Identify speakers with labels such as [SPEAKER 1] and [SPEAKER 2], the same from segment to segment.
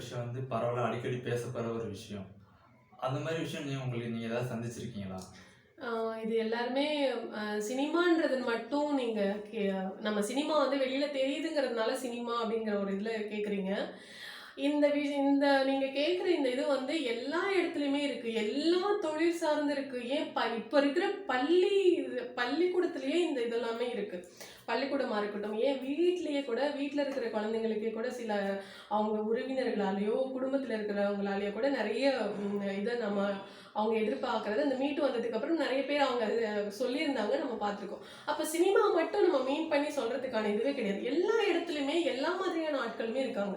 [SPEAKER 1] விஷயம் வந்து பரவலாக அடிக்கடி பேசப்படுற ஒரு விஷயம். அந்த மாதிரி விஷயம் நீங்கள் உங்களுக்கு நீங்கள் ஏதாவது சந்திச்சிருக்கீங்களா?
[SPEAKER 2] இது எல்லாருமே சினிமான்றது மட்டும் நீங்கள் கே- நம்ம சினிமா வந்து வெளியில் தெரியுதுங்கிறதுனால சினிமா அப்படிங்கிற ஒரு இதில் கேட்குறீங்க இந்த வி இந்த நீங்கள் கேட்குற இந்த இது வந்து எல்லா இடத்துலையுமே இருக்குது எல்லா தொழில் சார்ந்து இருக்குது ஏன் ப இப்போ இருக்கிற பள்ளி பள்ளிக்கூடத்துலேயே இந்த இதெல்லாமே இருக்குது பள்ளிக்கூடமாக இருக்கட்டும் ஏன் வீட்லேயே கூட வீட்டில் இருக்கிற குழந்தைங்களுக்கே கூட சில அவங்க உறவினர்களாலேயோ குடும்பத்தில் இருக்கிறவங்களாலேயோ கூட நிறைய இதை நம்ம அவங்க எதிர்பார்க்கறது. அந்த மீட்டு வந்ததுக்கப்புறம் நிறைய பேர் அவங்க அஹ், சொல்லியிருந்தாங்க நம்ம பார்த்துருக்கோம். அப்போ சினிமா மட்டும் நம்ம மீன் பண்ணி சொல்கிறதுக்கான இதுவே கிடையாது. எல்லா இடத்துலையுமே எல்லா மாதிரியான ஆட்களுமே இருக்காங்க.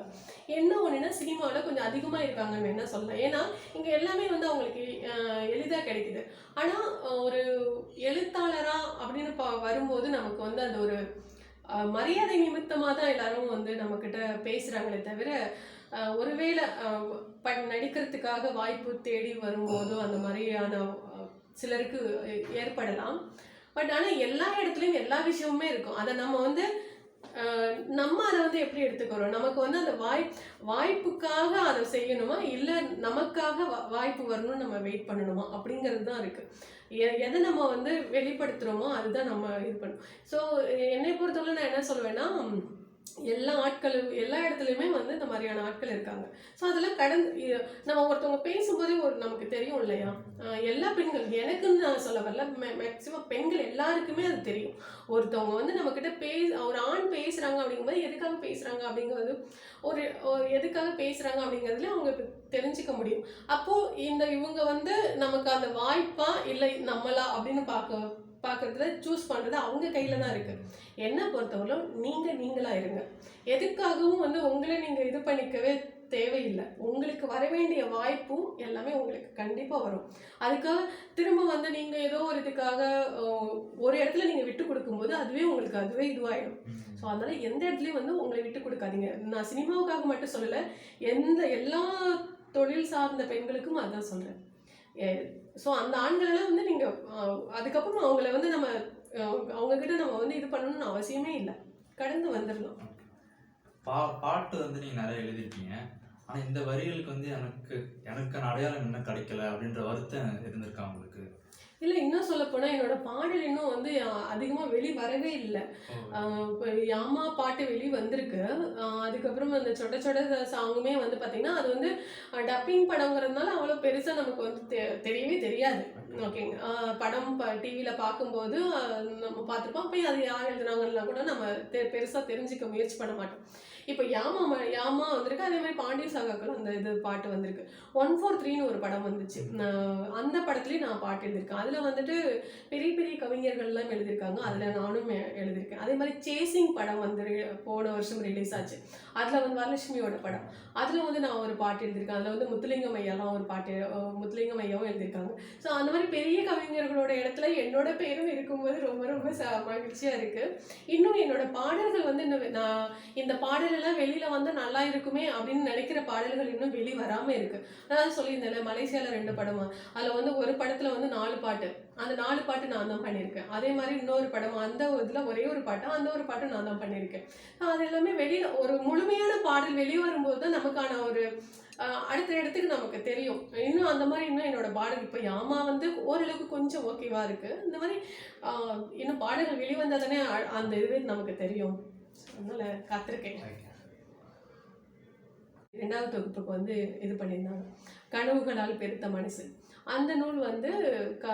[SPEAKER 2] என்ன ஒன்றுன்னா சினிமாவில் கொஞ்சம் அதிகமாக இருக்காங்கன்னு என்ன சொல்லலாம். ஏன்னா இங்கே எல்லாமே வந்து அவங்களுக்கு எளிதாக கிடைக்குது. ஆனால் ஒரு எழுத்தாளராக அப்படின்னு பா வரும்போது நமக்கு வந்து அந்த ஒரு மரியாதை நிமித்தமாக தான் எல்லாரும் வந்து நம்மக்கிட்ட பேசுகிறாங்களே தவிர ஒருவேளை அஹ், ப நடிக்கிறதுக்காக வாய்ப்பு தேடி வரும்போதோ அந்த மாதிரியான சிலருக்கு ஏற்படலாம். பட் ஆனால் எல்லா இடத்துலையும் எல்லா விஷயமுமே இருக்கும். அதை நம்ம வந்து நம்ம அதை வந்து எப்படி எடுத்துக்கிறோம்? நமக்கு வந்து அந்த வாய் வாய்ப்புக்காக அதை செய்யணுமா? இல்லை நமக்காக வா- வாய்ப்பு வரணும்னு நம்ம வெயிட் பண்ணணுமா? அப்படிங்கிறது தான் இருக்குது எ- எதை நம்ம வந்து வெளிப்படுத்துகிறோமோ அதுதான் நம்ம இது பண்ணணும். ஸோ என்னை பொறுத்தவரை நான் என்ன சொல்லுவேன்னா எல்லா ஆட்களும் எல்லா இடத்துலையுமே வந்து இந்த மாதிரியான ஆட்கள் இருக்காங்க. ஸோ அதெல்லாம் கடந்து நம்ம ஒருத்தவங்க பேசும்போதே ஒரு நமக்கு தெரியும் இல்லையா? எல்லா பெண்கள் எனக்குன்னு நான் சொல்ல வரல மேக்சிமம் பெண்கள் எல்லாருக்குமே அது தெரியும். ஒருத்தவங்க வந்து நம்மக்கிட்ட பே ஒரு ஆண் பேசுகிறாங்க அப்படிங்கும்போது எதுக்காக பேசுகிறாங்க அப்படிங்கிறது ஒரு ஒரு எதுக்காக பேசுகிறாங்க அப்படிங்கிறதுல அவங்க தெரிஞ்சுக்க முடியும். அப்போது இந்த இவங்க வந்து நமக்கு அந்த வாய்ப்பா இல்லை நம்மளா அப்படின்னு பார்க்க பார்க்கறதுல சூஸ் பண்ணுறது அவங்க கையில் தான் இருக்குது என்னை பொறுத்தவரையிலும் நீங்கள் நீங்களாக இருங்க. எதுக்காகவும் வந்து உங்களை நீங்கள் இது பண்ணிக்கவே தேவையில்லை. உங்களுக்கு வர வேண்டிய வாய்ப்பும் எல்லாமே உங்களுக்கு கண்டிப்பாக வரும். அதுக்காக திரும்ப வந்து நீங்கள் ஏதோ ஒரு இதுக்காக ஒரு இடத்துல நீங்கள் விட்டு கொடுக்கும்போது அதுவே உங்களுக்கு அதுவே இதுவாகிடும் ஸோ அதனால் எந்த இடத்துலையும் வந்து உங்களை விட்டு கொடுக்காதீங்க. நான் சினிமாவுக்காக மட்டும் சொல்லலை எந்த எல்லா தொழில் சார்ந்த பெண்களுக்கும் அதான் சொல்கிறேன் ஸோ அந்த ஆண்களெல்லாம் வந்து நீங்கள் அதுக்கப்புறம் அவங்கள வந்து நம்ம அவங்க கிட்ட நம்ம வந்து இது பண்ணணும்னு அவசியமே இல்லை. கடந்து வந்துடலாம்
[SPEAKER 1] பா பாட்டு வந்து நீங்கள் நிறைய எழுதியிருக்கீங்க. ஆனால் இந்த வரிகளுக்கு வந்து எனக்கு எனக்கான அடையாளம் இன்னும் கிடைக்கல அப்படின்ற வருத்தம் இருந்திருக்கா உங்களுக்கு?
[SPEAKER 2] இல்லை இன்னும் சொல்ல போனால் என்னோட பாடல் இன்னும் வந்து அதிகமாக வெளி வரவே இல்லை. யாமா பாட்டு வெளி வந்திருக்கு. அதுக்கப்புறம் அந்த சொட சொட சாங்குமே வந்து பார்த்தீங்கன்னா அது வந்து டப்பிங் படங்கிறதுனால அவ்வளோ பெருசாக நமக்கு வந்து தெ- தெரியவே தெரியாது. ஓகேங்க படம் டிவியில் பார்க்கும்போது நம்ம பார்த்துருப்போம் அப்போ அது யார் எழுதுனாங்கன்னா கூட நம்ம தெ பெருசாக தெரிஞ்சுக்க முயற்சி பண்ண மாட்டோம். இப்போ யாமா ம- யாமா வந்திருக்கு அதே மாதிரி பாண்டிய சாகாக்கள் அந்த இது பாட்டு வந்திருக்கு. ஒன் ஃபோர் த்ரீன்னு ஒரு படம் வந்துச்சு. நான் அந்த படத்துலேயும் நான் பாட்டு எழுதியிருக்கேன். அதில் வந்துட்டு பெரிய பெரிய கவிஞர்கள்லாம் எழுதியிருக்காங்க. அதில் நானும் எழுதியிருக்கேன். அதே மாதிரி சேசிங் படம் வந்து போன வருஷம் ரிலீஸ் ஆச்சு. அதில் வந்து வரலட்சுமியோட படம். அதில் வந்து நான் ஒரு பாட்டு எழுதியிருக்கேன். அதில் வந்து முத்துலிங்கம் ஐயாலாம் ஒரு பாட்டு முத்துலிங்கம் ஐயாவும் எழுதியிருக்காங்க. ஸோ அந்த மாதிரி பெரிய கவிஞர்களோட இடத்துல என்னோட பேரும் இருக்கும்போது ரொம்ப ரொம்ப ச மகிழ்ச்சியாக இருக்குது இன்னும் என்னோட பாடல்கள் வந்து இன்னும் நான் இந்த பாடல் பாடலெல்லாம் வெளியில் வந்து நல்லா இருக்குமே அப்படின்னு நினைக்கிற பாடல்கள் இன்னும் வெளி வராம இருக்குது அதாவது சொல்லியிருந்தேன் மலேசியாவில் ரெண்டு படமா. அதில் வந்து ஒரு படத்தில் வந்து நாலு பாட்டு. அந்த நாலு பாட்டு நான் தான் பண்ணியிருக்கேன். அதே மாதிரி இன்னொரு படம் அந்த இதில் ஒரே ஒரு பாட்டு அந்த ஒரு பாட்டு நான் தான் பண்ணியிருக்கேன். அது எல்லாமே வெளியில் ஒரு முழுமையான பாடல் வெளியே வரும்போது தான் நமக்கான ஒரு அடுத்த இடத்துக்கு நமக்கு தெரியும். இன்னும் அந்த மாதிரி இன்னும் என்னோட பாடல் இப்போ யாமா வந்து ஓரளவுக்கு கொஞ்சம் ஓகேவா இருக்கு. இந்த மாதிரி இன்னும் பாடல்கள் வெளிவந்தால் தானே அ- அந்த இது நமக்கு தெரியும். அதனால காத்திருக்கேன். ரெண்டாவது தொகுப்புக்கு வந்து இது பண்ணியிருந்தாங்க. கனவுகளால் பெருத்த மனசு. அந்த நூல் வந்து க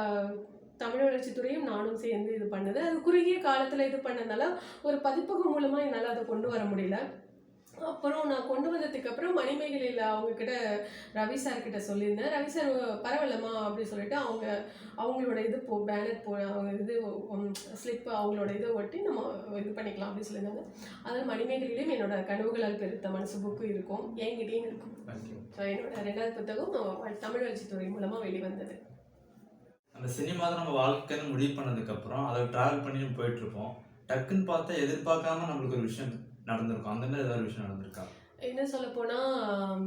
[SPEAKER 2] தமிழ் வளர்ச்சித்துறையும் நானும் சேர்ந்து இது பண்ணது. அது குறுகிய காலத்தில் இது பண்ணதுனால ஒரு பதிப்பகம் மூலமாக என்னால் அதை கொண்டு வர முடியல. அப்புறம் நான் கொண்டு வந்ததுக்கு அப்புறம் மணிமேகலையில் அவங்க கிட்ட ரவி சார் கிட்ட சொல்லியிருந்தேன். ரவி சார் பரவாயில்லம்மா அப்படின்னு சொல்லிட்டு அவங்க அவங்களோட இது போ பேனர் போ அவங்க இது ஸ்லிப் அவங்களோட இதை ஒட்டி நம்ம இது பண்ணிக்கலாம் அப்படின்னு சொல்லியிருந்தாங்க. அதில் மணிமேகலையிலையும் என்னோட கனவுகளால் பெருத்த மனசு புக்கு இருக்கும். என்கிட்டயும் இருக்கும். ஸோ என்னோட ரெண்டாவது புத்தகம் தமிழ் வளர்ச்சித்துறை மூலமாக வெளிவந்தது.
[SPEAKER 1] அந்த சினிமா தான் நம்ம வாழ்க்கைன்னு முடிவு பண்ணதுக்கப்புறம் அதை ட்ராவல் பண்ணி நம்ம போயிட்டு இருப்போம். டக்குன்னு பார்த்தா எதிர்பார்க்காம நம்மளுக்கு ஒரு விஷயம் நடந்திருக்கும். அந்த மாதிரி ஏதாவது விஷயம் நடந்திருக்கா?
[SPEAKER 2] என்ன சொல்ல போனால்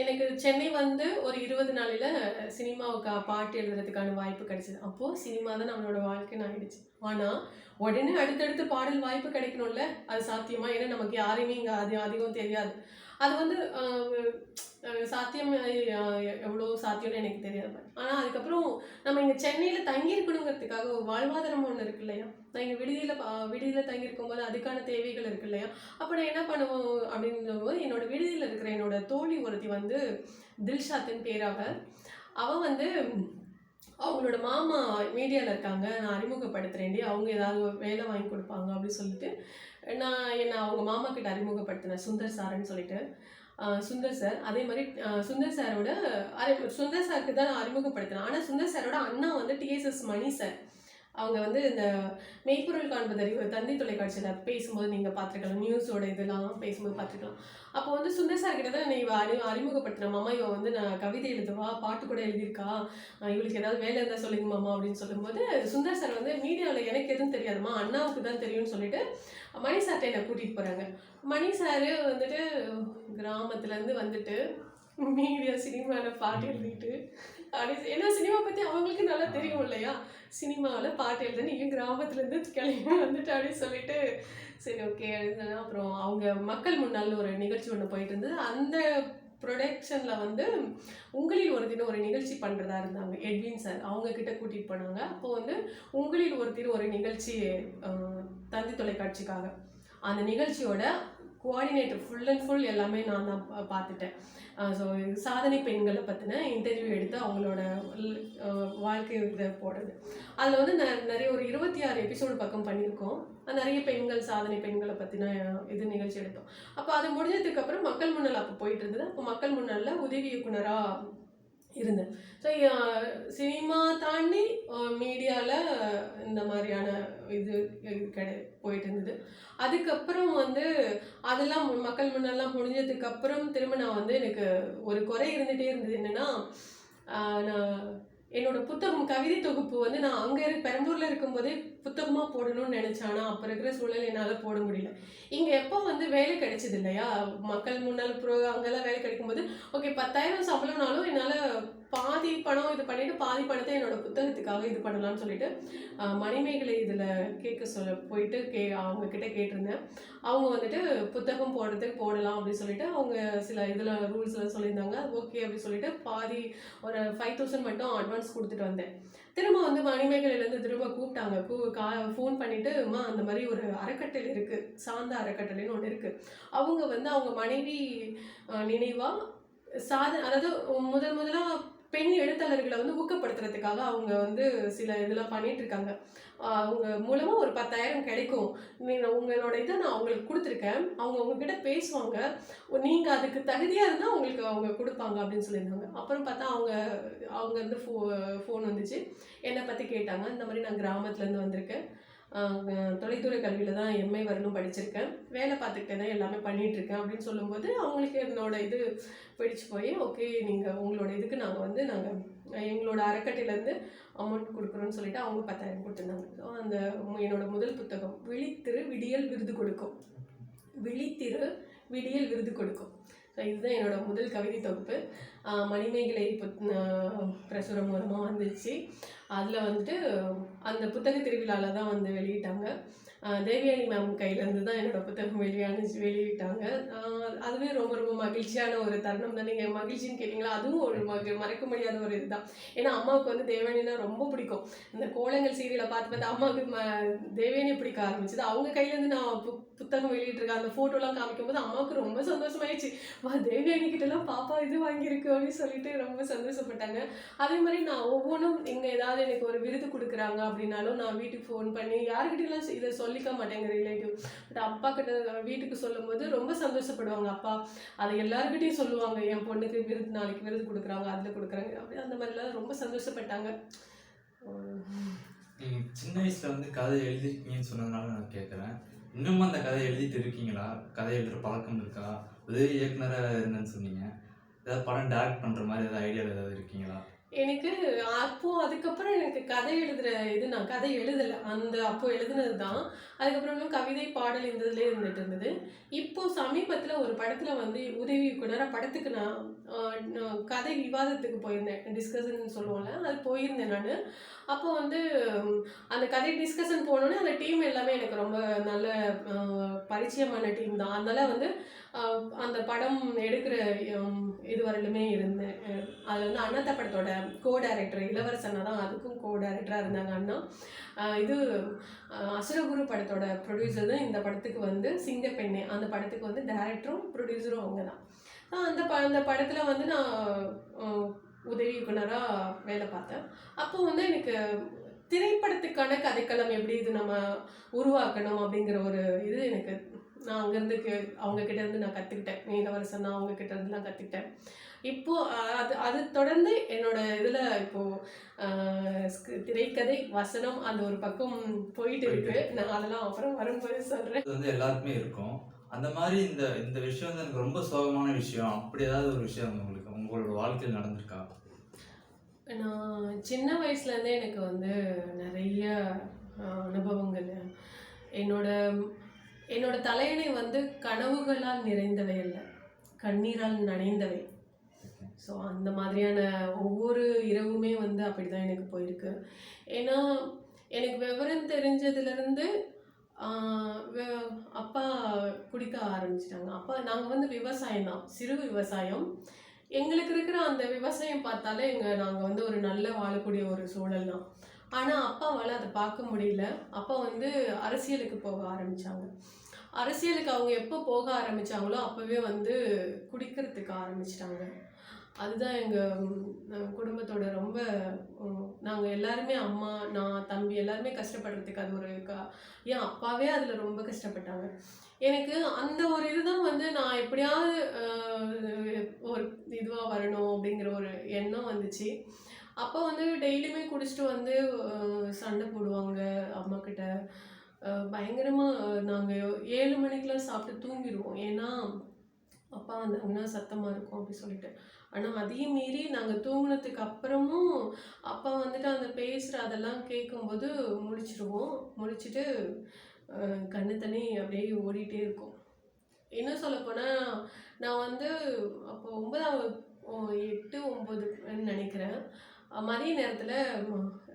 [SPEAKER 2] எனக்கு சென்னை வந்து ஒரு இருபது நாளில் சினிமாவுக்கு பாட்டு எழுதுறதுக்கான வாய்ப்பு கிடைச்சிது. அப்போது சினிமா தான் நம்மளோட வாழ்க்கைன்னு ஆயிடுச்சு. ஆனால் உடனே அடுத்தடுத்து பாடல் வாய்ப்பு கிடைக்கணும்ல? அது சாத்தியமா? ஏன்னா நமக்கு யாரையுமே இங்கே அது அதிகம் தெரியாது. அது வந்து ஆஹ், சாத்தியம் எவ்வளோ சாத்தியம்னு எனக்கு தெரியாது. ஆனால் அதுக்கப்புறம் நம்ம இங்கே சென்னையில் தங்கியிருக்கணுங்கிறதுக்காக ஒரு வாழ்வாதாரம் ஒன்று இருக்கு இல்லையா? நான் இங்கே விடுதியில் விடுதியில் தங்கியிருக்கும் போது அதுக்கான தேவைகள் இருக்கு இல்லையா? அப்போ நான் என்ன பண்ணுவோம் அப்படிங்கும்போது என்னோட விடுதியில் இருக்கிற என்னோட தோழி ஒருத்தி வந்து தில்ஷாத்தின் பேராக. அவள் வந்து அவங்களோட மாமா மீடியாவில் இருக்காங்க. நான் அறிமுகப்படுத்துகிறேன்டி அவங்க ஏதாவது வேலை வாங்கி கொடுப்பாங்க அப்படின்னு சொல்லிட்டு நான் என்னை அவங்க மாமா கிட்ட அறிமுகப்படுத்தினேன். சுந்தர் சார்ன்னு சொல்லிட்டு. சுந்தர் சார். அதே மாதிரி சுந்தர் சாரோட அறி சுந்தர் சாருக்கு தான் நான் அறிமுகப்படுத்தினேன். ஆனால் சுந்தர் சாரோட அண்ணா வந்து டிஎஸ்எஸ் மணி சார். அவங்க வந்து இந்த மெய்ப்பொருள் காண்பதறிவு தந்தி தொலைக்காட்சியில் பேசும்போது நீங்கள் பார்த்துருக்கலாம். நியூஸோட இதெல்லாம் பேசும்போது பார்த்துருக்கலாம். அப்போ வந்து சுந்தர் சார் கிட்ட தான் நீ இவ அறி அறிமுகப்படுத்துகிற மாமா இவன் வந்து நான் கவிதை எழுதுவா பாட்டு கூட எழுதியிருக்கா? இவளுக்கு ஏதாவது வேலை இருந்தால் சொல்லுங்க மாமா அப்படின்னு சொல்லும்போது சுந்தர் சார் வந்து மீடியாவில் எனக்கு எதுவும் தெரியாதுமா அண்ணாவுக்கு தான் தெரியும்னு சொல்லிட்டு மணி சார்ட்ட என்னை கூட்டிகிட்டு போகிறாங்க மணி சார் வந்துட்டு கிராமத்துலேருந்து வந்துட்டு மீடியா சினிமாவில் பாட்டு எழுதிட்டு அப்படி ஏன்னா சினிமா பற்றி அவங்களுக்கு நல்லா தெரியும் இல்லையா? சினிமாவில் பாட்டு எழுத நீங்கள் கிராமத்துலேருந்து கிளம்பி வந்துட்டு அப்படின்னு சொல்லிட்டு சரி ஓகே எழுதுனா அப்புறம் அவங்க மக்கள் முன்னால் ஒரு நிகழ்ச்சி ஒன்று போயிட்டு இருந்தது. அந்த ப்ரொடக்ஷனில் வந்து உங்களில் ஒரு தினம் ஒரு நிகழ்ச்சி பண்ணுறதா இருந்தாங்க எட்வின் சார் அவங்க கிட்ட கூட்டிகிட்டு போனாங்க. அப்போ வந்து உங்களில் ஒரு தினம் ஒரு நிகழ்ச்சி தந்தி தொலைக்காட்சிக்காக. அந்த நிகழ்ச்சியோட கோஆர்டினேட்டர் ஃபுல் அண்ட் ஃபுல் எல்லாமே நான் தான் பார்த்துட்டேன். ஸோ சாதனை பெண்களை பற்றின இன்டர்வியூ எடுத்து அவங்களோட வாழ்க்கை இதை போடுறது. அதில் வந்து ந நிறைய ஒரு இருபத்தி ஆறு எபிசோடு பக்கம் பண்ணியிருக்கோம். நிறைய பெண்கள் சாதனை பெண்களை பற்றின இது நிகழ்ச்சி எடுத்தோம். அப்போ அது முடிஞ்சதுக்கு அப்புறம் மக்கள் முன்னல் அப்போ போயிட்டு இருந்தது. அப்போ மக்கள் முன்னல்ல உதவி இயக்குனராக இருந்தேன். ஸோ சினிமா தாண்டி மீடியாவில் இந்த மாதிரியான இது கிடை போயிட்டு இருந்தது. அதுக்கப்புறம் வந்து அதெல்லாம் மக்கள் முன்னெல்லாம் முடிஞ்சதுக்கப்புறம் திரும்ப நான் வந்து எனக்கு ஒரு குறை இருந்துகிட்டே இருந்தது. என்னென்னா நான் என்னோட புத்தகம் கவிதை தொகுப்பு வந்து நான் அங்கே இரு பெரம்பூரில் இருக்கும்போதே புத்தகமாக போடணும்னு நினச்சானா அப்போ இருக்கிற சூழல் என்னால் போட முடியல. இங்கே எப்போ வந்து வேலை கிடைச்சது இல்லையா? மக்கள் முன்னால் புற அங்கெல்லாம் வேலை கிடைக்கும்போது ஓகே பத்தாயிரம் சம்பளம்னாலும் என்னால் பாதி பணம் இது பண்ணிட்டு பாதி பணத்தை என்னோட புத்தகத்துக்காக இது பண்ணலாம்னு சொல்லிட்டு மணிமேகலை இதில் கேட்க சொல்ல போயிட்டு கே அவங்க கிட்ட கேட்டிருந்தேன். அவங்க வந்துட்டு புத்தகம் போடுறதுக்கு போடலாம் அப்படின்னு சொல்லிட்டு அவங்க சில இதில் ரூல்ஸ்லாம் சொல்லியிருந்தாங்க. ஓகே அப்படின்னு சொல்லிட்டு பாதி ஒரு ஃபைவ் தௌசண்ட் மட்டும் அட்வான்ஸ் கொடுத்துட்டு வந்தேன். திரும்ப வந்து மணிமேகலையிலேருந்து திரும்ப கூப்பிட்டாங்க. கூ கா ஃபோன் பண்ணிட்டு அம்மா அந்த மாதிரி ஒரு அறக்கட்டளை இருக்குது சாந்த அறக்கட்டளைன்னு ஒன்று இருக்குது அவங்க வந்து அவங்க மனைவி நினைவாக சாத அதாவது முதல் முதலாக பெண் எழுத்தாளர்களை வந்து ஊக்கப்படுத்துறதுக்காக அவங்க வந்து சில இதெல்லாம் பண்ணிட்டு இருக்காங்க. அவங்க மூலமா ஒரு பத்தாயிரம் கிடைக்கும். நீங்க உங்களோட இதை நான் அவங்களுக்கு கொடுத்துருக்கேன். அவங்க உங்ககிட்ட பேசுவாங்க. நீங்க அதுக்கு தகுதியா இருந்தா உங்களுக்கு அவங்க கொடுப்பாங்க அப்படின்னு சொல்லியிருந்தாங்க. அப்புறம் பார்த்தா அவங்க அவங்க இருந்து ஃபோ ஃபோன் வந்துச்சு. என்னை பத்தி கேட்டாங்க. இந்த மாதிரி நான் கிராமத்துல இருந்து வந்திருக்கேன். தொலைத்துறை கல்வியில் தான் எம்ஏ வரணும் படிச்சிருக்கேன். வேலை பார்த்துக்கிட்டே தான் எல்லாமே பண்ணிகிட்ருக்கேன் அப்படின்னு சொல்லும்போது அவங்களுக்கு என்னோட இது பிடிச்சு போய் ஓகே நீங்கள் உங்களோட இதுக்கு நாங்கள் வந்து நாங்கள் எங்களோட அறக்கட்டையிலேருந்து அமௌண்ட் கொடுக்குறோன்னு சொல்லிட்டு அவங்க பத்தாயிரம் கொடுத்துருந்தாங்க. ஸோ அந்த என்னோட முதல் புத்தகம் விழித்திரு விடியல் விருது கொடுக்கும். விழித்திரு விடியல் விருது கொடுக்கும். ஸோ இதுதான் என்னோட முதல் கவிதை தொகுப்பு. மணிமேகலை புத் பிரசுரம் மூலமாக வந்துச்சு. அதில் வந்துட்டு அந்த புத்தக திருவிழாவில் தான் வந்து வெளியிட்டாங்க. தேவயானி மேம் கையிலேருந்து தான் என்னோட புத்தகம் வெளியானுச்சு வெளியிட்டாங்க. அதுவே ரொம்ப ரொம்ப மகிழ்ச்சியான ஒரு தருணம் தான். நீங்கள் மகிழ்ச்சின்னு கேட்டிங்களா? அதுவும் ஒரு மக மறக்க முடியாத ஒரு இதுதான். ஏன்னா அம்மாவுக்கு வந்து தேவயானினா ரொம்ப பிடிக்கும். இந்த கோலங்கள் சீரியலை பார்த்து பார்த்து அம்மாவுக்கு ம தேவயானி பிடிக்க ஆரம்பிச்சது. அவங்க கையிலேருந்து நான் பு புத்தகம் வெளியிட்டிருக்கேன். அந்த ஃபோட்டோலாம் காமிக்கும் போது அம்மாவுக்கு ரொம்ப சந்தோஷமாயிடுச்சு. வா தேவயானி கிட்டலாம் பாப்பா இது வாங்கியிருக்கு அப்படின்னு சொல்லிட்டு ரொம்ப சந்தோஷப்பட்டாங்க. அதே மாதிரி நான் ஒவ்வொன்றும் இங்கே ஏதாவது எனக்கு ஒரு விருது கொடுக்குறாங்க அப்படின்னாலும் நான் வீட்டுக்கு ஃபோன் பண்ணி யாருக்கிட்டலாம் இதை சொல்லிக்க மாட்டேங்க ரிலேட்டிவ் பட் அப்பா கிட்ட வீட்டுக்கு சொல்லும்போது ரொம்ப சந்தோஷப்படுவாங்க. அப்பா அதை எல்லாருக்கிட்டையும் சொல்லுவாங்க. என் பொண்ணுக்கு விருது நாளைக்கு விருது கொடுக்குறாங்க அதில் கொடுக்குறாங்க. அப்படி அந்த மாதிரிலாம் ரொம்ப சந்தோஷப்பட்டாங்க.
[SPEAKER 1] சின்ன வயசுல வந்து கதை எழுதிருக்கீங்கன்னு சொன்னதுனால நான் கேட்குறேன் இன்னும் அந்த கதை எழுதிட்டு இருக்கீங்களா? கதை எழுதுற பழக்கம் இருக்கா? உதவி இயக்குனராக இருந்தேன்னு சொன்னீங்க. ஏதாவது படம் டேரக்ட் பண்ணுற மாதிரி ஏதாவது ஐடியாவில் ஏதாவது இருக்கீங்களா?
[SPEAKER 2] எனக்கு அப்போ அதுக்கப்புறம் எனக்கு கதை எழுதுகிற இது நான் கதை எழுதலை. அந்த அப்போ எழுதுனது தான் அதுக்கப்புறம் கவிதை பாடல் இந்த இதுலேயே இருந்துட்டு இருந்தது. இப்போ சமீபத்தில் ஒரு படத்தில் வந்து உதவி இயக்குனராக படத்துக்கு நான் கதை விவாதத்துக்கு போயிருந்தேன். டிஸ்கஷன் சொல்லுவோம்ல அது போயிருந்தேன் நான். அப்போ வந்து அந்த கதை டிஸ்கஷன் போனோன்னே அந்த டீம் எல்லாமே எனக்கு ரொம்ப நல்ல பரிச்சயமான டீம் தான். அதனால் வந்து அந்த படம் எடுக்கிற இது வரையிலுமே இருந்தேன் அது வந்து அண்ணாத்த படத்தோட கோ டைரக்டர் இளவரசன்னா தான் அதுக்கும் கோ டைரக்டராக இருந்தாங்க அண்ணா. இது அசுரகுரு படத்தோட ப்ரொடியூசர் தான் இந்த படத்துக்கு வந்து சிங்கப்பெண்ணே அந்த படத்துக்கு வந்து டேரக்டரும் ப்ரொடியூசரும் அவங்க தான். அந்த ப அந்த படத்தில் வந்து நான் உதவி இயக்குனராக வேலை பார்த்தேன். அப்போ வந்து எனக்கு திரைப்படத்துக்கான கதைக்களம் எப்படி இது நம்ம உருவாக்கணும் அப்படிங்கிற ஒரு இது எனக்கு நான் அங்கேருந்து கே அவங்க கிட்ட இருந்து நான் கற்றுக்கிட்டேன் இளவரசன் நான் அவங்க கிட்ட இருந்து நான் கற்றுக்கிட்டேன் இப்போ அஹ், அது அது தொடர்ந்து என்னோட இதில் இப்போ ஆஹ், ஸ்க- திரைக்கதை வசனம் அந்த ஒரு பக்கம் போயிட்டு இருக்கு. நான் அதெல்லாம் அப்புறம் வரும்போது சொல்கிறேன்
[SPEAKER 1] அது வந்து எல்லாருக்குமே இருக்கும். அந்த மாதிரி இந்த இந்த விஷயம் வந்து எனக்கு ரொம்ப சோகமான விஷயம். அப்படி ஏதாவது ஒரு விஷயம் உங்களுக்கு உங்களோட வாழ்க்கையில் நடந்திருக்கா?
[SPEAKER 2] நான் சின்ன வயசுலேருந்தே எனக்கு வந்து நிறைய அனுபவங்கள். என்னோட என்னோட தலையணை வந்து கனவுகளால் நிறைந்தவை அல்ல கண்ணீரால் நனைந்தவை. ஸோ அந்த மாதிரியான ஒவ்வொரு இரவுமே வந்து அப்படி தான் எனக்கு போயிருக்கு. ஏன்னா எனக்கு விவரம் தெரிஞ்சதுலேருந்து அப்பா குடிக்க ஆரம்பிச்சிட்டாங்க. அப்பா நாங்கள் வந்து விவசாயம் தான் சிறு விவசாயம். எங்களுக்கு இருக்கிற அந்த விவசாயம் பார்த்தாலே எங்கள் நாங்கள் வந்து ஒரு நல்ல வாழக்கூடிய ஒரு சூழல் தான். ஆனால் அப்பாவால் அதை பார்க்க முடியல. அப்பா வந்து அரசியலுக்கு போக ஆரம்பித்தாங்க அரசியலுக்கு அவங்க எப்போ போக ஆரம்பித்தாங்களோ அப்போவே வந்து குடிக்கிறதுக்கு ஆரம்பிச்சிட்டாங்க. அதுதான் எங்கள் குடும்பத்தோட ரொம்ப நாங்கள் எல்லாருமே அம்மா நான் தம்பி எல்லாருமே கஷ்டப்படுறதுக்கு அது ஒரு க என் அப்பாவே அதில் ரொம்ப கஷ்டப்பட்டாங்க. எனக்கு அந்த ஒரு இதுதான் வந்து நான் எப்படியாவது ஒரு இதுவாக வரணும் அப்படிங்கிற ஒரு எண்ணம் வந்துச்சு. அப்போ வந்து டெய்லியுமே குடிச்சிட்டு வந்து சண்டை போடுவாங்க அம்மா கிட்ட பயங்கரமாக நாங்கள் ஏழு மணிக்கெலாம் சாப்பிட்டு தூங்கிடுவோம் ஏன்னா அப்பா வந்தாங்கன்னா சத்தமாக இருக்கும் அப்படி சொல்லிட்டு. ஆனால் அதையும் மீறி நாங்கள் தூங்கினதுக்கு அப்புறமும் அப்பா வந்துட்டு அந்த பேசுகிற அதெல்லாம் கேட்கும்போது முடிச்சிருவோம். முழிச்சிட்டு கண்ணு தண்ணி அப்படியே ஓடிட்டே இருக்கும். இன்னும் சொல்லப்போனால் நான் வந்து அப்போ ஒன்பதாவது எட்டு ஒம்பதுன்னு நினைக்கிறேன். மதிய நேரத்தில்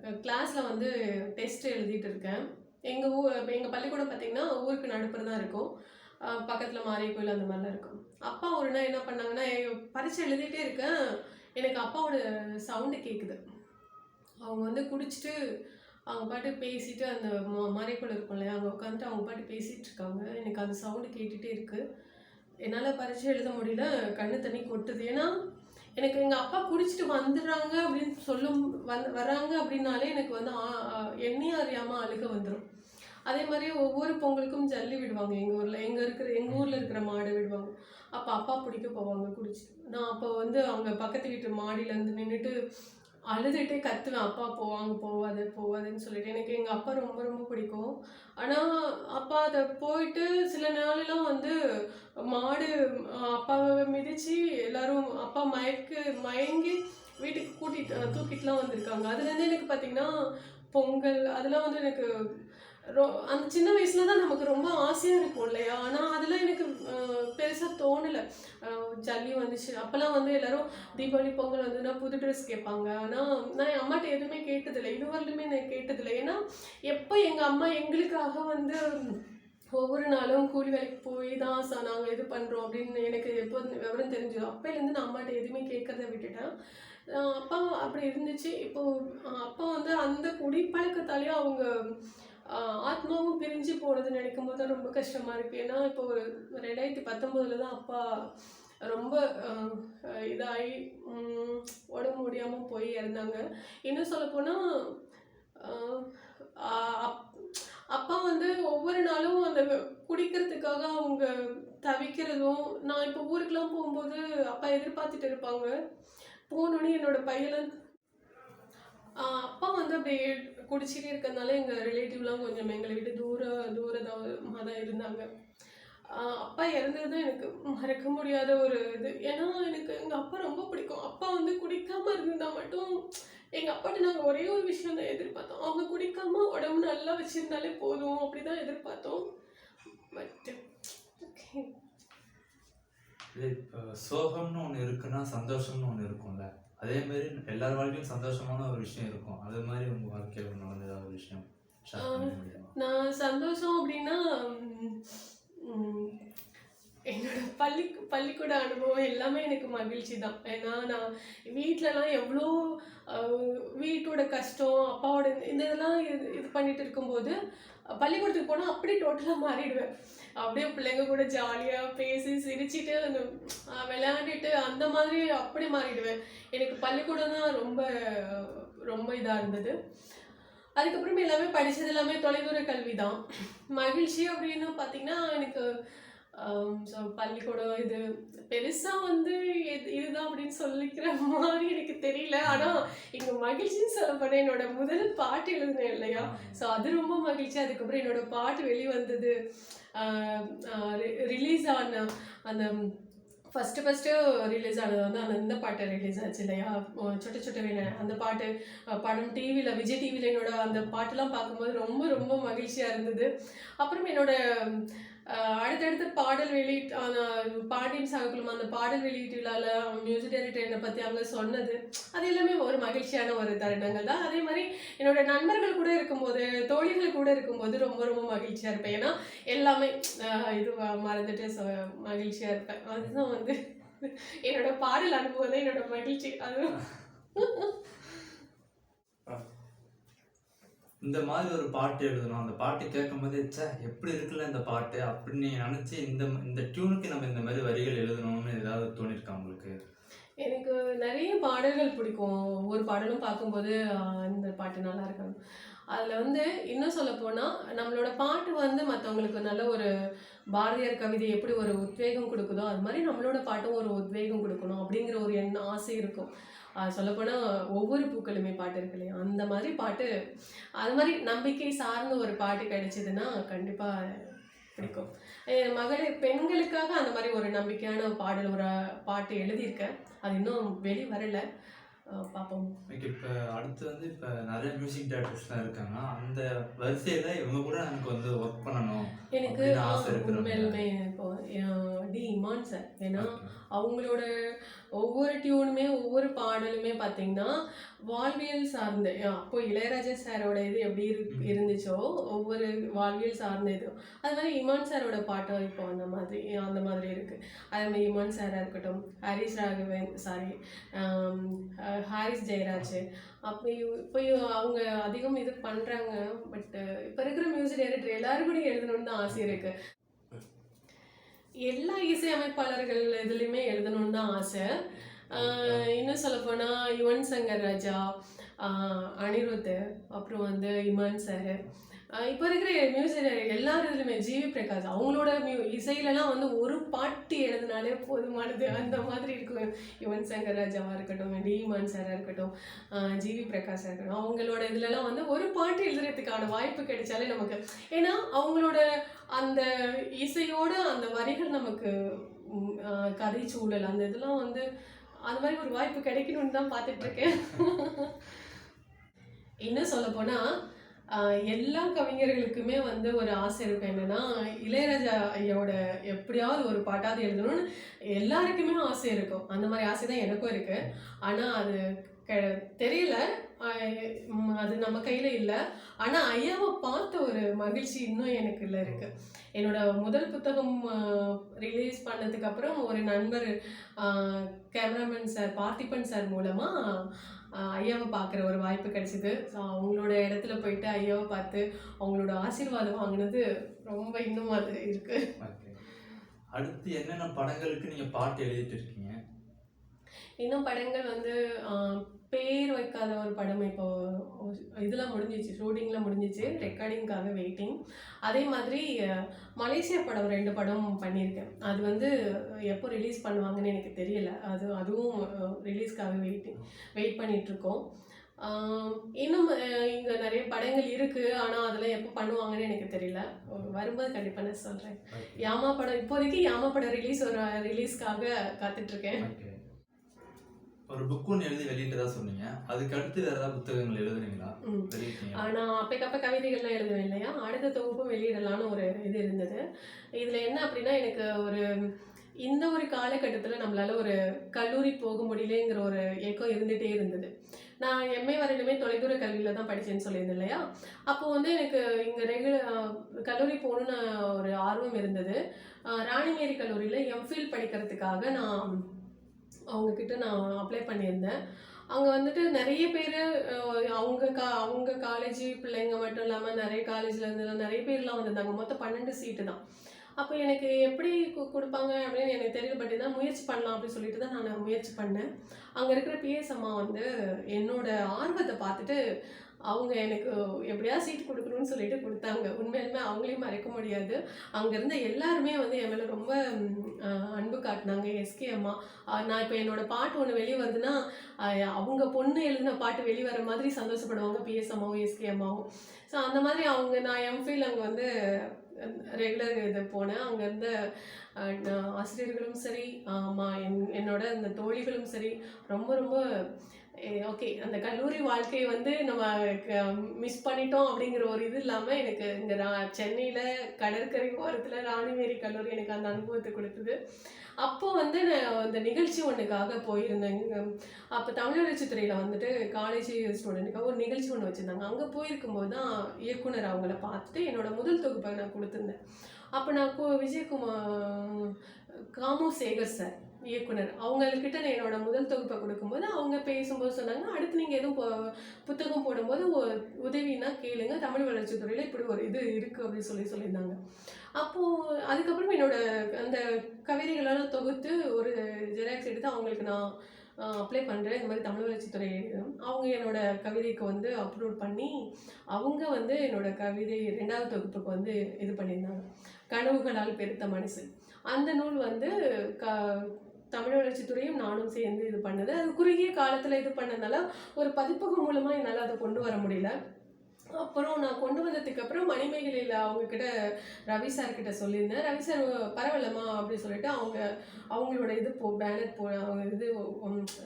[SPEAKER 2] கிளாஸில் வந்து டெஸ்ட் எழுதிட்டு இருக்கேன். எங்கள் ஊர் எங்கள் பள்ளிக்கூடம் பார்த்திங்கன்னா ஊருக்கு நடுப்புற தான் இருக்கும். பக்கத்தில் மாரிய கோயில் அந்த மாதிரிலாம் இருக்கும். அப்பா ஒரு நாள் என்ன பண்ணாங்கன்னா எ- பரீட்சை எழுதிட்டே இருக்கேன். எனக்கு அப்பாவோட சவுண்டு கேட்குது அவங்க வந்து குடிச்சிட்டு அவங்க பாட்டு பேசிட்டு அந்த மாரியக்குள்ள இருக்கும் இல்லையா அங்கே உட்காந்துட்டு அவங்க பாட்டு பேசிகிட்டு இருக்காங்க. எனக்கு அந்த சவுண்டு கேட்டுகிட்டே இருக்குது என்னால் பரீட்சை எழுத முடியல. கண்ணு தண்ணி கொட்டுது. ஏன்னா எனக்கு எங்கள் அப்பா குடிச்சிட்டு வந்துடுறாங்க அப்படின்னு சொல்லும் வந் வர்றாங்க அப்படின்னாலே எனக்கு வந்து ஆ- அறியாமல் அழுக வந்துடும் அதே மாதிரி ஒவ்வொரு பொங்கலுக்கும் ஜல்லி விடுவாங்க. எங்கள் ஊரில் எங்கே இருக்கிற எங்கள் ஊரில் இருக்கிற மாடை விடுவாங்க. அப்போ அப்பா பிடிக்க போவாங்க குடிச்சிட்டு. நான் அப்போ வந்து அவங்க பக்கத்து வீட்டு மாடியிலேருந்து நின்றுட்டு அழுதுகிட்டே கத்துவேன். அப்பா போவாங்க போவாது போவாதுன்னு சொல்லிட்டு. எனக்கு எங்கள் அப்பா ரொம்ப ரொம்ப பிடிக்கும். ஆனால் அப்பா அதை போயிட்டு சில நாளெல்லாம் வந்து மாடு அப்பாவை மிதித்து எல்லாரும் அப்பா மயக்கு மயங்கி வீட்டுக்கு கூட்டிட்டு தூக்கிட்டுலாம் வந்திருக்காங்க. அதுலேருந்து எனக்கு பார்த்தீங்கன்னா பொங்கல் அதெல்லாம் வந்து எனக்கு ரொ அந்த சின்ன வயசுல தான் நமக்கு ரொம்ப ஆசையாக இருக்கும் இல்லையா? ஆனால் அதெல்லாம் எனக்கு பெருசாக தோணலை. ஜல்லி வந்துச்சு. அப்போல்லாம் வந்து எல்லாரும் தீபாவளி பொங்கல் வந்து புது ட்ரெஸ் கேட்பாங்க. ஆனால் நான் என் அம்மாட்ட எதுவுமே கேட்டதில்லை. இதுவரையிலுமே நான் கேட்டதில்லை. ஏன்னா எப்போ எங்கள் அம்மா எங்களுக்காக வந்து ஒவ்வொரு நாளும் கூலி வேலைக்கு போய் தான் சார் நாங்கள் இது பண்ணுறோம் அப்படின்னு எனக்கு எப்போ விவரம் தெரிஞ்சதோ அப்போலேருந்து நான் அம்மாட்ட எதுவுமே கேட்கறத விட்டுட்டேன். அப்பா அப்படி இருந்துச்சு. இப்போது அப்பா வந்து அந்த குடிப்பழக்கத்தாலேயே அவங்க ஆத்மாவும் பிரிஞ்சு போனது நினைக்கும் போது ரொம்ப கஷ்டமாக இருக்குது ஏன்னா இப்போ ஒரு ரெண்டாயிரத்தி பத்தொம்போதில் தான் அப்பா ரொம்ப இதாகி உடம்பு முடியாமல் போய் இறந்தாங்க. இன்னும் சொல்லப்போனால் அப்பா வந்து ஒவ்வொரு நாளும் அந்த குடிக்கிறதுக்காக அவங்க தவிக்கிறதும் நான் இப்போ ஊருக்கெலாம் போகும்போது அப்பா எதிர்பார்த்துட்டு இருப்பாங்க. போனோடனே என்னோடய பையனை அப்பா வந்து அப்படியே குடிச்சிட்டே இருக்கிறதுனால எங்கள் ரிலேட்டிவ்லாம் கொஞ்சம் எங்களை விட்டு தூர தூரமாக தான் இருந்தாங்க. அப்பா இறந்தது தான் எனக்கு மறக்க முடியாத ஒரு இது. ஏன்னா எனக்கு எங்கள் அப்பா ரொம்ப பிடிக்கும். அப்பா வந்து குடிக்காமல் இருந்தால் மட்டும் எங்கள் அப்பாட்ட நாங்கள் ஒரே ஒரு விஷயம் தான் எதிர்பார்த்தோம். அவங்க குடிக்காமல் உடம்பு நல்லா வச்சுருந்தாலே போதும் அப்படி தான் எதிர்பார்த்தோம் பட் ஓகே
[SPEAKER 1] இப்போ சோகம்னு ஒன்று இருக்குன்னா சந்தோஷம்னு ஒன்று இருக்கும்ல. அதே மாதிரி எல்லார் வாழ்க்கையும் சந்தோஷமான ஒரு விஷயம் இருக்கும். அது மாதிரி உங்கள் வாழ்க்கையில் நடந்த ஒரு விஷயம்
[SPEAKER 2] நான் சந்தோஷம் அப்படின்னா என்னோட பள்ளி பள்ளிக்கூட அனுபவம் எல்லாமே எனக்கு மகிழ்ச்சி தான். ஏன்னா நான் வீட்டிலலாம் எவ்வளோ வீட்டோட கஷ்டம் அப்பாவோட இந்த- இதெல்லாம் இது பண்ணிட்டு இருக்கும்போது பள்ளிக்கூடத்துக்கு போனால் அப்படியே டோட்டலாக மாறிடுவேன். அப்படியே பிள்ளைங்க கூட ஜாலியாக பேசி சிரிச்சிட்டு விளையாடிட்டு அந்த மாதிரி அப்படி மாறிடுவேன். எனக்கு பள்ளிக்கூடம் தான் ரொம்ப ரொம்ப இதாக இருந்தது. அதுக்கப்புறம் எல்லாமே படிச்சது எல்லாமே தொலைதூர கல்வி தான். மகிழ்ச்சி அப்படின்னு பார்த்தீங்கன்னா எனக்கு ஸோ பள்ளிக்கூடம் இது பெருசாக வந்து இது இதுதான் அப்படின்னு சொல்லிக்கிற மாதிரி எனக்கு தெரியல. ஆனால் இங்கே மகிழ்ச்சின்னு சொல்லப்போனால் என்னோட முதல் பாட்டு எழுதுனேன் இல்லையா? ஸோ அது ரொம்ப மகிழ்ச்சி. அதுக்கப்புறம் என்னோட பாட்டு வெளிவந்தது. ரிலீஸ் ஆன அந்த ஃபஸ்ட்டு ஃபஸ்ட்டு ரிலீஸ் ஆனது வந்து அந்த இந்த பாட்டு ரிலீஸ் ஆச்சு இல்லையா? சொட்ட சொட்ட வேண அந்த பாட்டு படம் டிவியில் விஜய் டிவியில் என்னோட அந்த பாட்டெலாம் பார்க்கும்போது ரொம்ப ரொம்ப மகிழ்ச்சியாக இருந்தது. அப்புறம் என்னோட அடுத்தடுத்த பாடல் வெளியீட்டு பாண்டியன் சாகுக்குழும் அந்த பாடல் வெளியீட்டு விழாவில் மியூசிக் டைரக்டர் என்னை பற்றி அவங்க சொன்னது அது எல்லாமே ஒரு மகிழ்ச்சியான ஒரு தருணங்கள் தான். அதே மாதிரி என்னோட நண்பர்கள் கூட இருக்கும்போது தோழிகள் கூட இருக்கும்போது ரொம்ப ரொம்ப மகிழ்ச்சியாக இருப்பேன். ஏன்னா எல்லாமே இது மறந்துட்டு சொ- இருப்பேன். அதுதான் வந்து என்னோட பாடல் அனுபவம் தான் என்னோட மகிழ்ச்சி. அதுவும்
[SPEAKER 1] இந்த மாதிரி ஒரு பாட்டு எழுதணும். அந்த பாட்டு கேட்கும் போதே சே எப்படி இருக்குல்ல இந்த பாட்டு? அப்படின்னு நினச்சி இந்த இந்த டியூனுக்கு நம்ம இந்த மாதிரி வரிகள் எழுதணும்னு ஏதாவது தோணிருக்கா உங்களுக்கு?
[SPEAKER 2] எனக்கு நிறைய பாடல்கள் பிடிக்கும். ஒவ்வொரு பாடலும் பார்க்கும்போது இந்த பாட்டு நல்லா இருக்கணும். அதில் வந்து இன்னும் சொல்ல போனால் நம்மளோட பாட்டு வந்து மற்றவங்களுக்கு நல்ல ஒரு பாரதியார் கவிதை எப்படி ஒரு உத்வேகம் கொடுக்குதோ அது மாதிரி நம்மளோட பாட்டும் ஒரு உத்வேகம் கொடுக்கணும் அப்படிங்கிற ஒரு எண்ணம் ஆசை இருக்கும். சொல்லப்போனால் ஒவ்வொரு பூக்களுமே பாட்டு இருக்கு இல்லையா? அந்த மாதிரி பாட்டு அது மாதிரி நம்பிக்கை சார்ந்த ஒரு பாட்டு கிடைச்சதுன்னா கண்டிப்பாக பிடிக்கும். என் மகளிர் பெண்களுக்காக அந்த மாதிரி ஒரு நம்பிக்கையான பாடல் ஒரு பாட்டு எழுதியிருக்கேன். அது இன்னும் வெளி வரலை. பார்ப்போம்
[SPEAKER 1] ஓகே இப்போ அடுத்து வந்து இப்போ நிறைய மியூசிக் டேரக்டர்ஸ்லாம் இருக்காங்க. அந்த வரிசையில் இவங்க கூட எனக்கு வந்து ஒர்க் பண்ணணும்
[SPEAKER 2] எனக்கு
[SPEAKER 1] ஆசை இருக்கிறவங்க.
[SPEAKER 2] உண்மையிலுமே இப்போ டி இமான் சார். ஏன்னா அவங்களோட ஒவ்வொரு டியூனுமே ஒவ்வொரு பாடலுமே பார்த்தீங்கன்னா வாழ்வியல் சார்ந்த அப்போ இளையராஜா சாரோட இது எப்படி. இருந்துச்சோ ஒவ்வொரு வாழ்வியல் சார்ந்த இது. அது மாதிரி இமான் சாரோட பாட்டும் இப்போ அந்த மாதிரி அந்த மாதிரி இருக்கு. அதே மாதிரி இமான் சாராக இருக்கட்டும் ஹாரிஸ் ராகவன் சாரி ஹாரிஸ் ஜெயராஜ். அப்போ இப்போ அவங்க அதிகம் இது பண்ணுறாங்க பட் இப்போ இருக்கிற மியூசிக் டைரக்டர் எல்லாரும் கூட எழுதணும்னு தான் ஆசை இருக்கு. எல்லா இசையமைப்பாளர்கள் இதுலேயுமே எழுதணும்னு தான் ஆசை. இன்னும் சொல்லப்போனால் யுவன் சங்கர் ராஜா அனிருத் அப்புறம் வந்து இமான் சார். இப்போ இருக்கிற மியூசிக் எல்லார் இதுலையுமே ஜிவி பிரகாஷ் அவங்களோட மியூ இசையிலலாம் வந்து ஒரு பாட்டு எழுதினாலே போதுமானது. அந்த மாதிரி இருக்கும். யுவன் சங்கர் ராஜாவாக இருக்கட்டும் டிமான் சாராக இருக்கட்டும் ஜிவி பிரகாஷாக இருக்கட்டும் அவங்களோட இதுலலாம் வந்து ஒரு பாட்டு எழுதுறதுக்கான வாய்ப்பு கிடைச்சாலே நமக்கு ஏன்னா அவங்களோட அந்த இசையோட அந்த வரிகள் நமக்கு கதை சூழல் அந்த இதெல்லாம் வந்து அது மாதிரி ஒரு வாய்ப்பு கிடைக்கணும்னு தான் பார்த்துட்ருக்கேன் என்ன சொல்ல போனால் எல்லா கவிஞர்களுக்குமே வந்து ஒரு ஆசை இருக்கும். என்னன்னா இளையராஜா ஐயாவோட எப்படியாவது ஒரு பாட்டாவது எழுதணும்னு எல்லாருக்குமே ஆசை இருக்கும். அந்த மாதிரி ஆசை தான் எனக்கும் இருக்கு. ஆனா அது தெரியல. அது நம்ம கையில இல்லை. ஆனா ஐயாவை பார்த்த ஒரு மகிழ்ச்சி இன்னும் எனக்கு இல்லை இருக்கு. என்னோட முதல் புத்தகம் ரிலீஸ் பண்ணதுக்கு அப்புறம் ஒரு நண்பர் கேமராமேன் சார் பார்த்திபன் சார் மூலமா ஐயாவை பார்க்குற ஒரு வாய்ப்பு கிடைச்சிது. ஸோ அவங்களோட இடத்துல போயிட்டு ஐயாவை பார்த்து அவங்களோட ஆசீர்வாதம் வாங்கினது ரொம்ப இன்னும் அது இருக்கு.
[SPEAKER 1] அடுத்து என்னென்ன படங்களுக்கு நீங்கள் பாட்டு எழுதிட்டு இருக்கீங்க?
[SPEAKER 2] இன்னும் படங்கள் வந்து ஆஹ், பேர் வைக்காத ஒரு படம் இப்போ இதெல்லாம் முடிஞ்சிச்சு ஷூட்டிங்லாம் முடிஞ்சிச்சு ரெக்கார்டிங்காக வெயிட்டிங் அதே மாதிரி மலேசியா படம் ரெண்டு படம் பண்ணியிருக்கேன். அது வந்து எப்போ ரிலீஸ் பண்ணுவாங்கன்னு எனக்கு தெரியல. அது அதுவும் ரிலீஸ்க்காக வெயிட்டிங் வெயிட் பண்ணிகிட்ருக்கோம் இன்னும் இங்கே நிறைய படங்கள் இருக்குது ஆனால் அதெல்லாம் எப்போ பண்ணுவாங்கன்னு எனக்கு தெரியல. வரும்போது கண்டிப்பாக நான் சொல்கிறேன் யாமா படம் இப்போதைக்கு யாமா படம் ரிலீஸ் ஒரு ரிலீஸ்க்காக காத்துட்ருக்கேன்.
[SPEAKER 1] ஒரு புக் ஒன்று எழுதி வெளியிட்டதா சொன்னீங்க. அதுக்கு அடுத்து வேற ஏதாவது புத்தகங்கள் வெளியிட்டீங்க
[SPEAKER 2] நான் அப்பக்கப்ப கவிதைகள்லாம் எழுதுவேன் இல்லையா? அடுத்த தொகுப்பும் வெளியிடலான்னு ஒரு இது இருந்தது. இதில் என்ன அப்படின்னா எனக்கு ஒரு இந்த ஒரு காலகட்டத்தில் நம்மளால ஒரு கல்லூரி போக முடியலங்கிற ஒரு ஏக்கம் இருந்துகிட்டே இருந்தது. நான் எம்ஏ வரையிலுமே தொலைதூர கல்வியில் தான் படித்தேன்னு சொல்லியிருந்தேன் இல்லையா? அப்போ வந்து எனக்கு இங்கே ரெகுலர் கல்லூரி போகணுன்னு ஒரு ஆர்வம் இருந்தது. ராணிமேரி கல்லூரியில் எம்ஃபில் படிக்கிறதுக்காக நான் அவங்கக்கிட்ட நான் அப்ளை பண்ணியிருந்தேன். அங்கே வந்துட்டு நிறைய பேர் அவங்க கா அவங்க காலேஜ் பிள்ளைங்க மட்டும் இல்லாமல் நிறைய காலேஜில் நிறைய பேர்லாம் வந்திருந்தாங்க. மொத்தம் பன்னெண்டு சீட்டு தான். அப்போ எனக்கு எப்படி கொடுப்பாங்க அப்படின்னு எனக்கு தெரியல பட் தான் முயற்சி பண்ணலாம் அப்படின்னு சொல்லிட்டு தான் நான் முயற்சி பண்ணேன். அங்கே இருக்கிற பிஎஸ் அம்மா வந்து என்னோட ஆர்வத்தை பார்த்துட்டு அவங்க எனக்கு எப்படியாவது சீட் கொடுக்கணும்னு சொல்லிட்டு கொடுத்தாங்க. உண்மையிலுமே அவங்களையும் மறைக்க முடியாது. அங்கே இருந்த எல்லாருமே வந்து என் மேலே ரொம்ப அன்பு காட்டினாங்க. எஸ்கே அம்மா நான் இப்போ என்னோட பாட்டு ஒன்று வெளியே வருதுன்னா அவங்க பொண்ணு எழுதின பாட்டு வெளியே வர மாதிரி சந்தோஷப்படுவாங்க. பிஎஸ் அம்மாவும் எஸ்கே அம்மாவும். ஸோ அந்த மாதிரி அவங்க நான் எம்ஃபில் அங்கே வந்து ரெகுலர் இது போனேன். அங்கே இருந்த நான் ஆசிரியர்களும் சரி ஆமாம் என் என்னோட அந்த தோழிகளும் சரி ரொம்ப ரொம்ப ஓகே அந்த கல்லூரி வாழ்க்கையை வந்து நம்ம மிஸ் பண்ணிட்டோம் அப்படிங்கிற ஒரு இது இல்லாமல் எனக்கு இந்த சென்னையில் கடற்கரை ஓரத்தில் ராணிமேரி கல்லூரி எனக்கு அந்த அனுபவத்தை கொடுத்தது. அப்போ வந்து நான் அந்த நிகழ்ச்சி ஒன்றுக்காக போயிருந்தேன். அப்போ தமிழ் வளர்ச்சித்துறையில் வந்துட்டு காலேஜ் ஸ்டூடெண்ட்டுக்காக ஒரு நிகழ்ச்சி ஒன்று வச்சுருந்தாங்க. அங்கே போயிருக்கும்போது தான் இயக்குனர் அவங்கள பார்த்துட்டு என்னோட முதல் தொகுப்பை நான் கொடுத்துருந்தேன். அப்போ நான் கோ விஜயகுமார் காமு சேகர் சார். இயக்குனர். அவங்கக்கிட்ட நான் என்னோட முதல் தொகுப்பை கொடுக்கும்போது அவங்க பேசும்போது சொன்னாங்க அடுத்து நீங்கள் எதுவும் போ- புத்தகம் போடும்போது உதவினா கேளுங்க தமிழ் வளர்ச்சி துறையில் இப்படி ஒரு இது இருக்குது அப்படின்னு சொல்லி சொல்லியிருந்தாங்க. அப்போது அதுக்கப்புறம் என்னோட அந்த கவிதைகளெல்லாம் தொகுத்து ஒரு ஜெராக்ஸ் எடுத்து அவங்களுக்கு நான் அப்ளை பண்ணுறேன் இந்த மாதிரி தமிழ் வளர்ச்சித்துறை அவங்க என்னோட கவிதைக்கு வந்து அப்லோட் பண்ணி அவங்க வந்து என்னோட கவிதை ரெண்டாவது தொகுப்புக்கு வந்து இது பண்ணியிருந்தாங்க. கனவுகளால் பெருத்த மனசு அந்த நூல் வந்து க தமிழ் வளர்ச்சித்துறையும் நானும் சேர்ந்து இது பண்ணது. அது குறுகிய காலத்தில் இது பண்ணதுனால ஒரு பதிப்பகம் மூலமாக என்னால் அதை கொண்டு வர முடியல. அப்புறம் நான் கொண்டு வந்ததுக்கு அப்புறம் மணிமேகலையில் அவங்க கிட்ட ரவி சார் கிட்ட சொல்லியிருந்தேன். ரவி சார் பரவாயில்லம்மா அப்படின்னு சொல்லிட்டு அவங்க அவங்களோட இது போ பேனர் போ அவங்க இது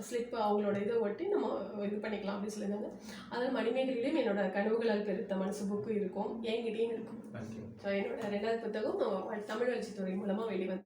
[SPEAKER 2] ஸ்லிப் அவங்களோட இதை ஒட்டி நம்ம இது பண்ணிக்கலாம் அப்படின்னு சொல்லியிருந்தாங்க. அதில் மணிமேகலையிலையும் என்னோட கனவுகளால் பெருத்த மனசு புக்கு இருக்கும். என்கிட்டயும் இருக்கும். ஸோ என்னோட ரெண்டாவது புத்தகம் தமிழ் வளர்ச்சித்துறை மூலமாக வெளிவந்து